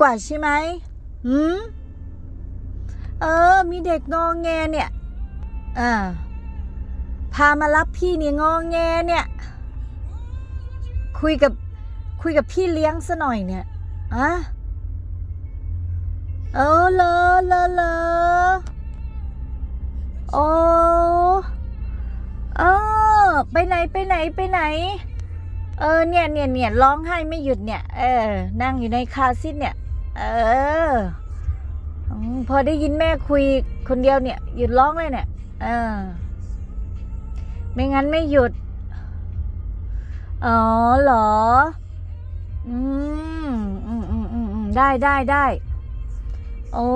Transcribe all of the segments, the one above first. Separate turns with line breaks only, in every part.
กว่าใช่ไหมหืมเออ มีเด็กงองแงเนี่ย อ่า พามารับพี่เนี่ยงองแงเนี่ย คุยกับคุยกับพี่เลี้ยงซะหน่อยเนี่ยอะเออเลอเลอเลอโอ้เออ ไปไหนไปไหนไปไหน เออเนี่ยเนี่ยเนี่ยร้องไห้ไม่หยุดเนี่ย เออ นั่งอยู่ในคาซิทเนี่ย เออ พอได้ยินแม่คุยคนเดียวเนี่ย หยุดร้องเลยเนี่ย เออ ไม่งั้นไม่หยุด อ๋อเหรอ อืมอืมอืมอืมอืมได้ได้ได้ โอ้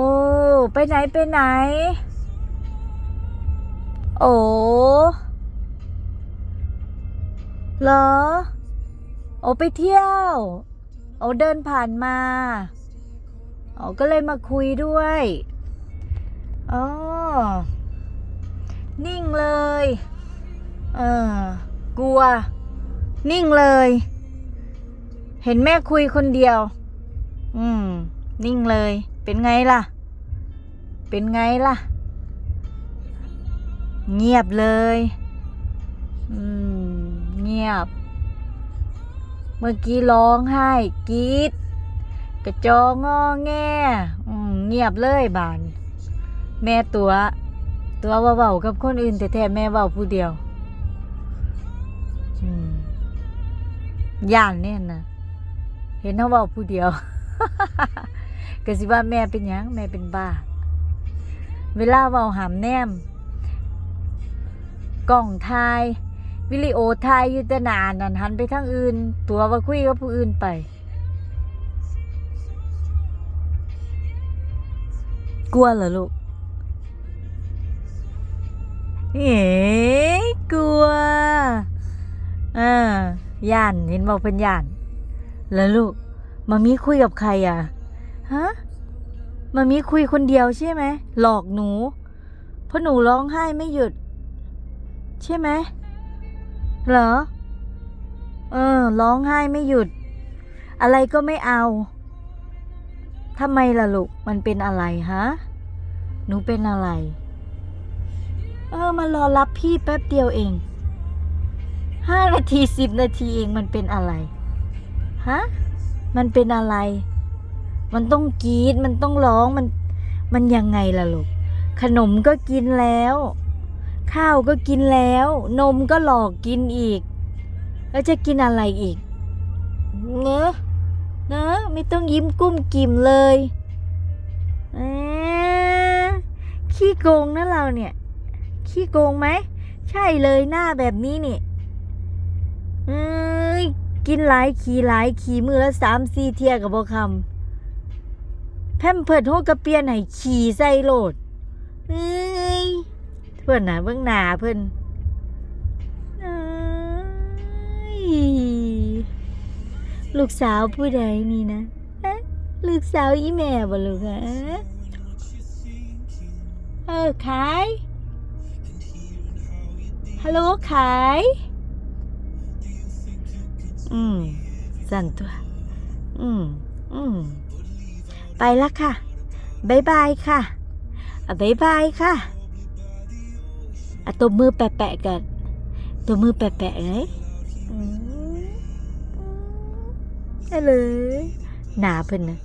ไปไหนไปไหน โอ้เหรอ โอ้ไปเที่ยว โอ้เดินผ่านมา โอ้ก็เลยมาคุยด้วยอ๋อนิ่งเลย เออกลัว นิ่งเลย เห็นแม่คุยคนเดียว อืม นิ่งเลย เป็นไงล่ะ เป็นไงล่ะ เงียบเลย อืม เงียบ เมื่อกี้ร้องไห้กรีด กระจองอแงเงียบเลยบาน แม่ตัว ตัวว่าเบากับคนอื่นแต่แท้แม่เบาผู้เดียวย่านเนี่ยนะเห็นเขาเบาผู้เดียวก็สิว่าแม่เป็นยังแม่เป็นบ้า เวลาเบาหามแนมกล้องถ่ายวิดีโอถ่ายยู่แต่นานนั่นหันไปทางอื่น ตัวว่าคุยกับผู้อื่นไป กลัวเหรอลูกเอ๋กลัวอ่าย่านเห็นบอกเป็นย่าน แล้วลูกมามีคุยกับใครอะฮะมามีคุยคนเดียวใช่ไหมหลอกหนู เพราะหนูร้องไห้ไม่หยุด ใช่ไหมเหรอ เออ ร้องไห้ไม่หยุด อะไรก็ไม่เอาทำไมล่ะลูก มันเป็นอะไรฮะ หนูเป็นอะไร เออมารอรับพี่แป๊บเดียวเอง ห้านาทีสิบนาทีเองมันเป็นอะไร ฮะ มันเป็นอะไร มันต้องกรีด มันต้องร้อง มัน มันยังไงล่ะลูก ขนมก็กินแล้ว ข้าวก็กินแล้ว นมก็หลอกกินอีก แล้วจะกินอะไรอีก เนอะเนอะไม่ต้องยิ้มกุ้มกิ่มเลย ขี้โกงนะเราเนี่ย ขี้โกงไหม ใช่เลยหน้าแบบนี้นี่เอ้ยกินหลายขี่หลายขี่มือละสามสี่เทียกับบ่คำแพมเพิดโฮกระเปียนให้ขี่ใส่โหลดเอ้ยเพื่อนนะเบื้องหน้าเพื่อนเอ้ลูกสาวผู้ใดนี่นะ ลูกสาวอีแม่บ่ลูกฮะ ขายฮัลโหลขายอืม สั่นตัว อืม อืม ไปละค่ะบายบายค่ะบายบายค่ะตัวมือแปะๆกันตัวมือแปะๆไงอืมฮัลโหลหนาเพิ่นนะ